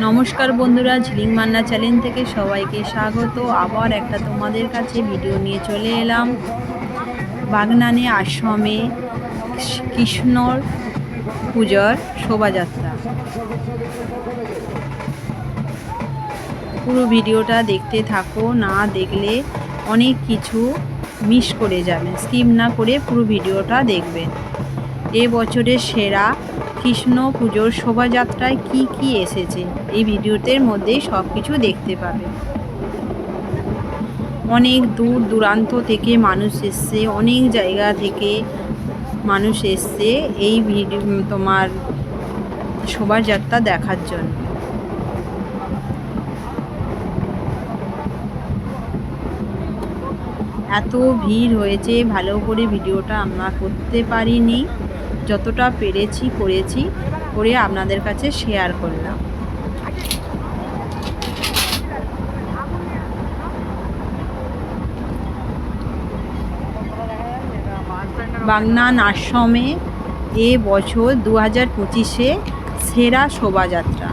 নমস্কার বন্ধুরা, ঝিলিং মান্না চ্যানেল থেকে সবাইকে স্বাগত। আবার একটা তোমাদের কাছে ভিডিও নিয়ে চলে এলাম। বাগনানে আশ্রমে কৃষ্ণর পূজার শোভাযাত্রা। পুরো ভিডিওটা দেখতে থাকো, না দেখলে অনেক কিছু মিস করে যাবেন স্কিপ না করে পুরো ভিডিওটা দেখবেন এ বছরের সেরা কৃষ্ণ পুজোর শোভাযাত্রায় কি কি এসেছে? এই ভিডিওতের মধ্যেই সব কিছু দেখতে পাবে। অনেক দূর দূরান্ত থেকে মানুষ এসছে, অনেক জায়গা থেকে মানুষ এসছে এই ভিডিও, তোমার শোভাযাত্রা দেখার জন্য। এত ভিড় হয়েছে, ভালো করে ভিডিওটা আমরা করতে পারিনি। যতটা পেরেছি, করেছি, করে আপনাদের কাছে শেয়ার করলাম। বাগনান আশ্রমে এ বছর দু হাজার পঁচিশে সেরা শোভাযাত্রা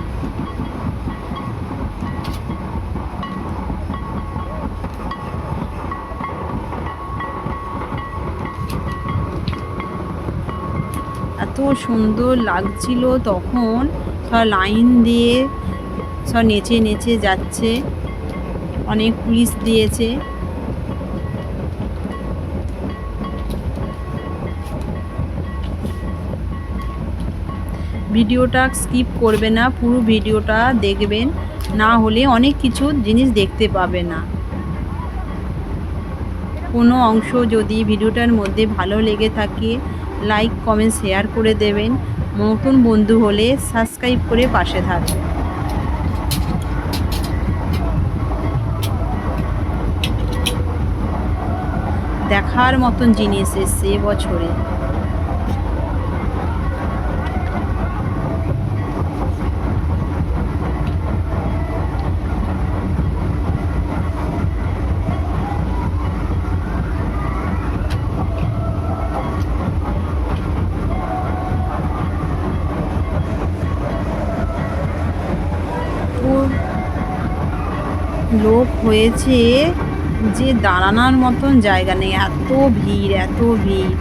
এত সুন্দর লাগছিল তখন। সব লাইন দিয়ে সব নেচে নেচে যাচ্ছে। অনেক পুলিশ দিয়েছে। ভিডিওটা স্কিপ করবে না, পুরো ভিডিওটা দেখবেন। না হলে অনেক কিছু জিনিস দেখতে পাবে না। কোনো অংশ যদি ভিডিওটার মধ্যে ভালো লেগে থাকে লাইক কমেন্ট শেয়ার করে দেবেন। নতুন বন্ধু হলে সাবস্ক্রাইব করে পাশে থাকবেন। দেখার মতন জিনিস এসছে বছরে। লোক হয়েছে যে দাঁড়ানোর মতন জায়গা নেই এত ভিড় এত ভিড়।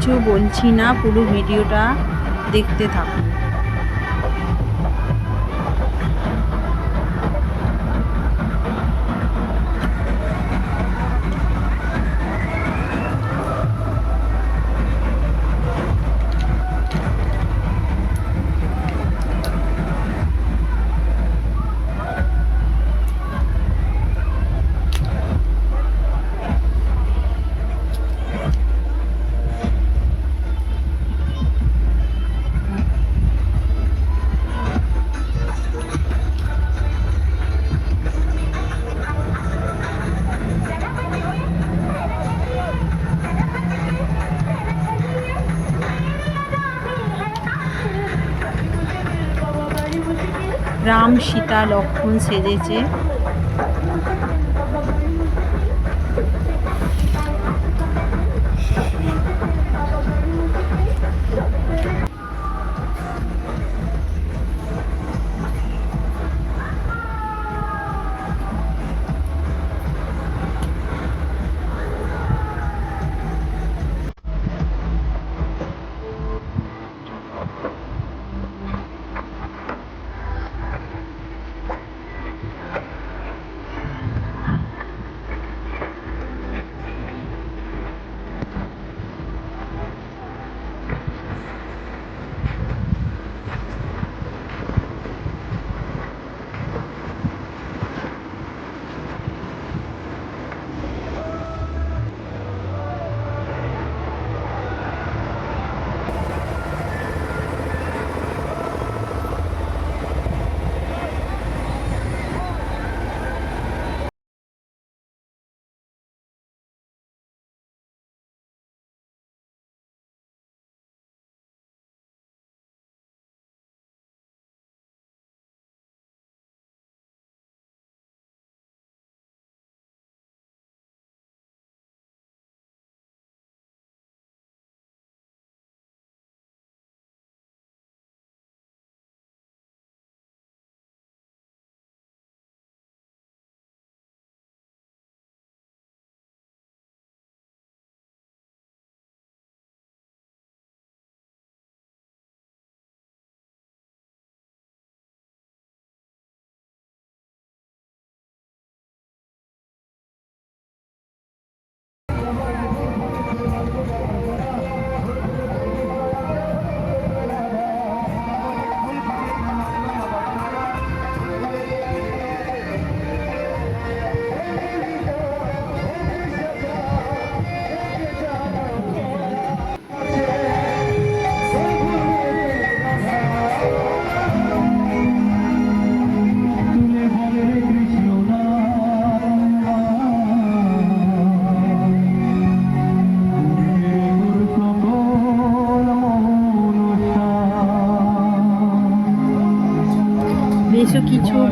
কিছু বলছি না পুরো ভিডিওটা দেখতে থাকুন। রাম সীতা লক্ষ্মণ সেজেছে।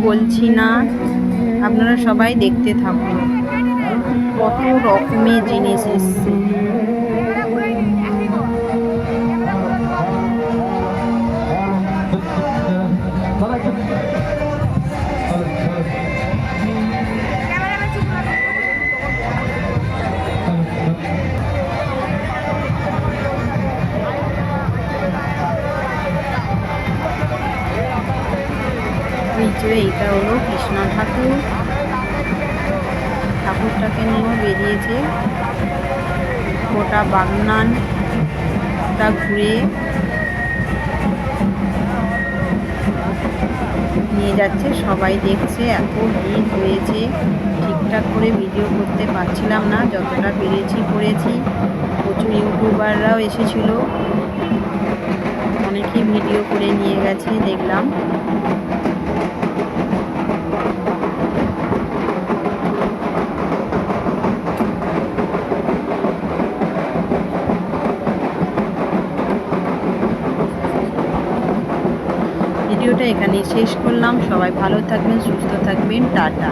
বলছি না আপনারা সবাই দেখতে থাকুন। কত রকমের জিনিস এসছে। ঠাকুর। ঠাকুরটাকে নিয়েও বেরিয়েছে। গোটা বাগনানটা ঘুরে নিয়ে যাচ্ছে। সবাই দেখছে এত ভিড় হয়েছে। ঠিকঠাক করে ভিডিও করতে পারছিলাম না, যতটা পেরেছি করেছি। প্রচুর ইউটিউবাররাও এসেছিল। অনেকেই ভিডিও করে নিয়ে গেছে, দেখলাম। এখানেই শেষ করলাম। সবাই ভালো থাকবেন সুস্থ থাকবেন। টাটা।